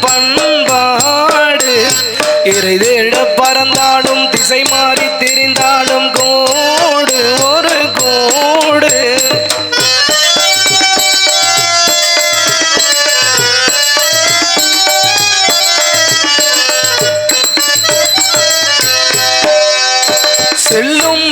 பண்பாடு. இறைதேட பறந்தாலும் திசை மாறி திரிந்தாலும் கோடு ஒரு கோடு. செல்லும்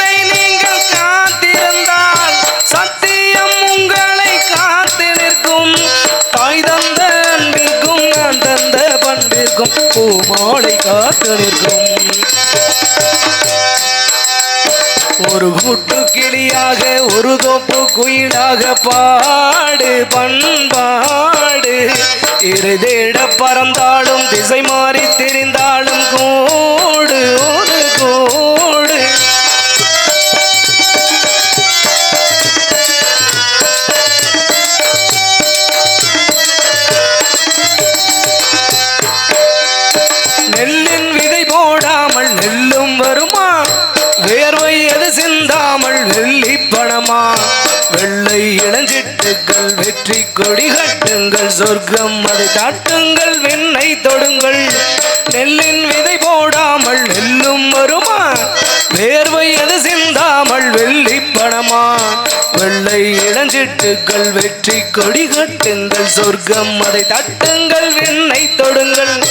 நிற்கும் பூ மாலை காத்து நிற்கும் ஒரு கூட்டு கிளியாக ஒரு தோப்பு குயிலாக பாடு பண்பாடு. இருதேட பறந்தாலும் திசை மாறி திரிந்தாலும் வெள்ளை இளஞ்சிட்டுகள் வெற்றி கொடி கட்டுங்கள் சொர்க்கம் அதை தாட்டுங்கள் விண்ணை தொடுங்கள். நெல்லின் விதை போடாமல் நெல்லும் வருமா? வேர்வை எது சிந்தாமல் வெள்ளி பணமா? வெள்ளை இளஞ்சிட்டுகள் வெற்றி கொடி கட்டுங்கள் சொர்க்கம் அதை தட்டுங்கள் விண்ணை தொடுங்கள்.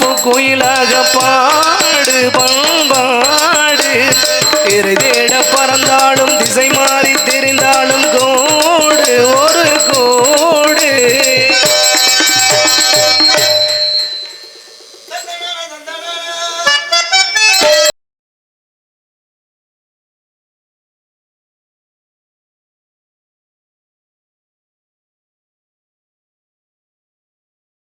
குயிலாக பாடு பண்பாடு. இறை பறந்தாலும் திசை மாறி